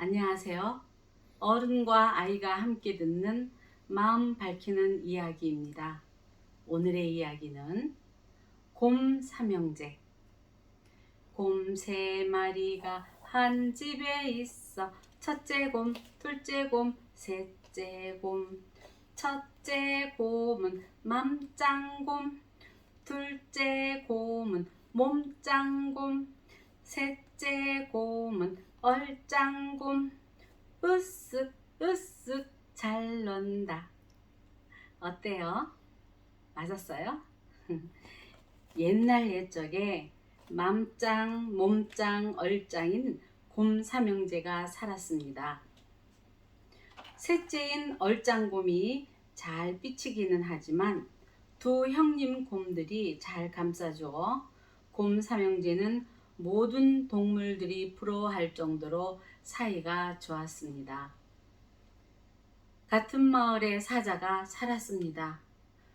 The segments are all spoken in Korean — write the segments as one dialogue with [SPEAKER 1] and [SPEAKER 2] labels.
[SPEAKER 1] 안녕하세요. 어른과 아이가 함께 듣는 마음 밝히는 이야기입니다. 오늘의 이야기는 곰 삼형제. 곰 세 마리가 한 집에 있어. 첫째 곰, 둘째 곰, 셋째 곰. 첫째 곰은 맘짱곰, 둘째 곰은 몸짱곰, 셋째 곰은 얼짱곰. 으쓱 으쓱 잘 논다. 어때요? 맞았어요? 옛날 옛적에 맘짱, 몸짱, 얼짱인 곰 삼형제가 살았습니다. 셋째인 얼짱곰이 잘 삐치기는 하지만 두 형님 곰들이 잘 감싸줘 곰 삼형제는 모든 동물들이 부러워할 정도로 사이가 좋았습니다. 같은 마을에 사자가 살았습니다.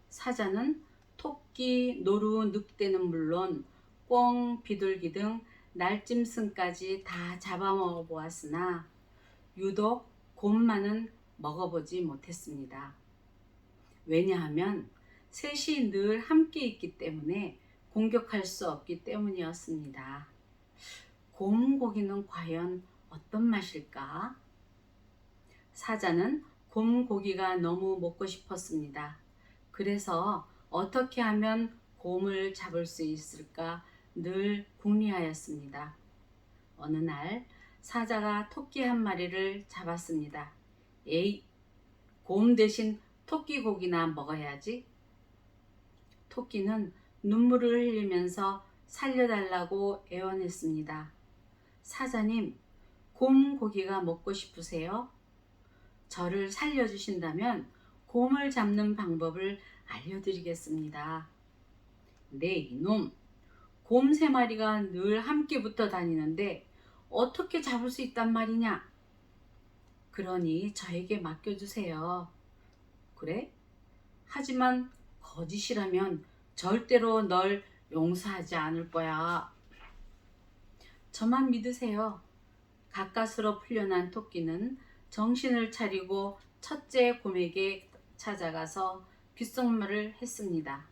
[SPEAKER 1] 사자는 토끼, 노루, 늑대는 물론 꿩, 비둘기 등 날짐승까지 다 잡아먹어 보았으나 유독 곰만은 먹어보지 못했습니다. 왜냐하면 셋이 늘 함께 있기 때문에 공격할 수 없기 때문이었습니다. 곰 고기는 과연 어떤 맛일까? 사자는 곰 고기가 너무 먹고 싶었습니다. 그래서 어떻게 하면 곰을 잡을 수 있을까 늘 궁리하였습니다. 어느 날 사자가 토끼 한 마리를 잡았습니다. 에이, 곰 대신 토끼 고기나 먹어야지. 토끼는 눈물을 흘리면서 살려달라고 애원했습니다. 사자님, 곰 고기가 먹고 싶으세요? 저를 살려주신다면 곰을 잡는 방법을 알려드리겠습니다. 네, 이놈. 곰 세 마리가 늘 함께 붙어 다니는데 어떻게 잡을 수 있단 말이냐? 그러니 저에게 맡겨주세요. 그래? 하지만 거짓이라면 절대로 널 용서하지 않을 거야. 저만 믿으세요. 가까스로 풀려난 토끼는 정신을 차리고 첫째 곰에게 찾아가서 귓속말을 했습니다.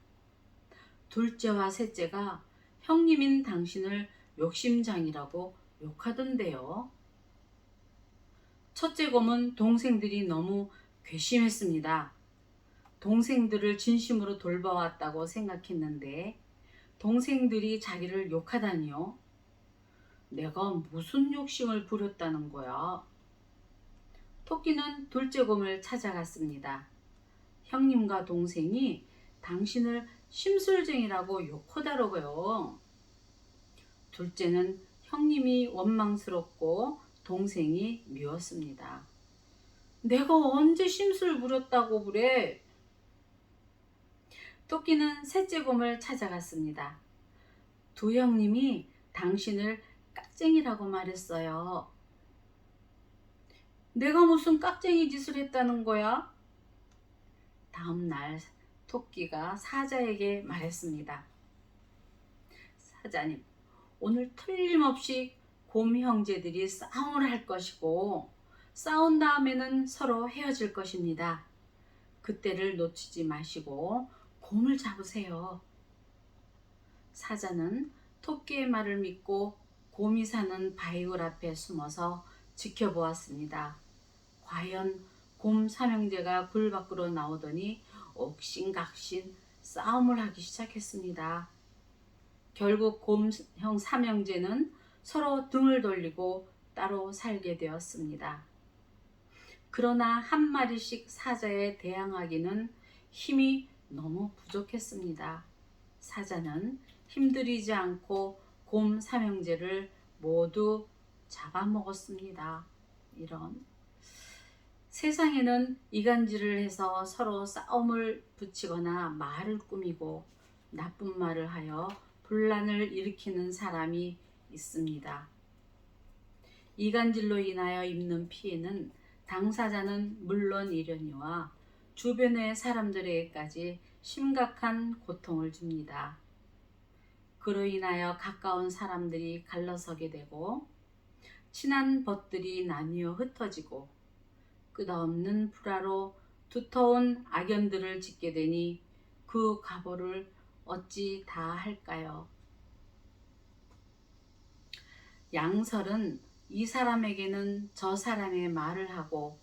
[SPEAKER 1] 둘째와 셋째가 형님인 당신을 욕심장이라고 욕하던데요. 첫째 곰은 동생들이 너무 괘씸했습니다. 동생들을 진심으로 돌봐왔다고 생각했는데 동생들이 자기를 욕하다니요. 내가 무슨 욕심을 부렸다는 거야? 토끼는 둘째 곰을 찾아갔습니다. 형님과 동생이 당신을 심술쟁이라고 욕하더라고요. 둘째는 형님이 원망스럽고 동생이 미웠습니다. 내가 언제 심술 부렸다고 그래? 토끼는 셋째 곰을 찾아갔습니다. 두 형님이 당신을 깍쟁이라고 말했어요. 내가 무슨 깍쟁이 짓을 했다는 거야? 다음 날 토끼가 사자에게 말했습니다. 사자님, 오늘 틀림없이 곰 형제들이 싸움을 할 것이고 싸운 다음에는 서로 헤어질 것입니다. 그때를 놓치지 마시고 곰을 잡으세요. 사자는 토끼의 말을 믿고 곰이 사는 바위굴 앞에 숨어서 지켜보았습니다. 과연 곰 삼형제가 굴 밖으로 나오더니 옥신각신 싸움을 하기 시작했습니다. 결국 곰형 삼형제는 서로 등을 돌리고 따로 살게 되었습니다. 그러나 한 마리씩 사자에 대항하기는 힘이 너무 부족했습니다. 사자는 힘들이지 않고 곰 삼형제를 모두 잡아먹었습니다. 이런 세상에는 이간질을 해서 서로 싸움을 붙이거나 말을 꾸미고 나쁜 말을 하여 분란을 일으키는 사람이 있습니다. 이간질로 인하여 입는 피해는 당사자는 물론이려니와 주변의 사람들에게까지 심각한 고통을 줍니다. 그로 인하여 가까운 사람들이 갈라서게 되고 친한 벗들이 나뉘어 흩어지고 끝없는 불화로 두터운 악연들을 짓게 되니 그 과보를 어찌 다 할까요? 양설은 이 사람에게는 저 사람의 말을 하고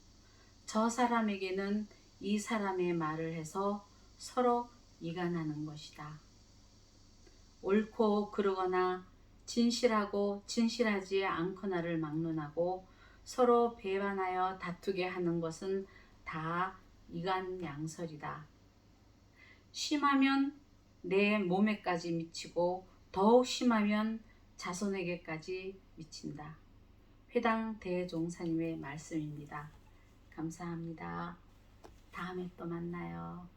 [SPEAKER 1] 저 사람에게는 이 사람의 말을 해서 서로 이간하는 것이다. 옳고 그르거나 진실하고 진실하지 않거나를 막론하고 서로 배반하여 다투게 하는 것은 다 이간 양설이다. 심하면 내 몸에까지 미치고 더욱 심하면 자손에게까지 미친다. 회당 대종사님의 말씀입니다. 감사합니다. 다음에 또 만나요.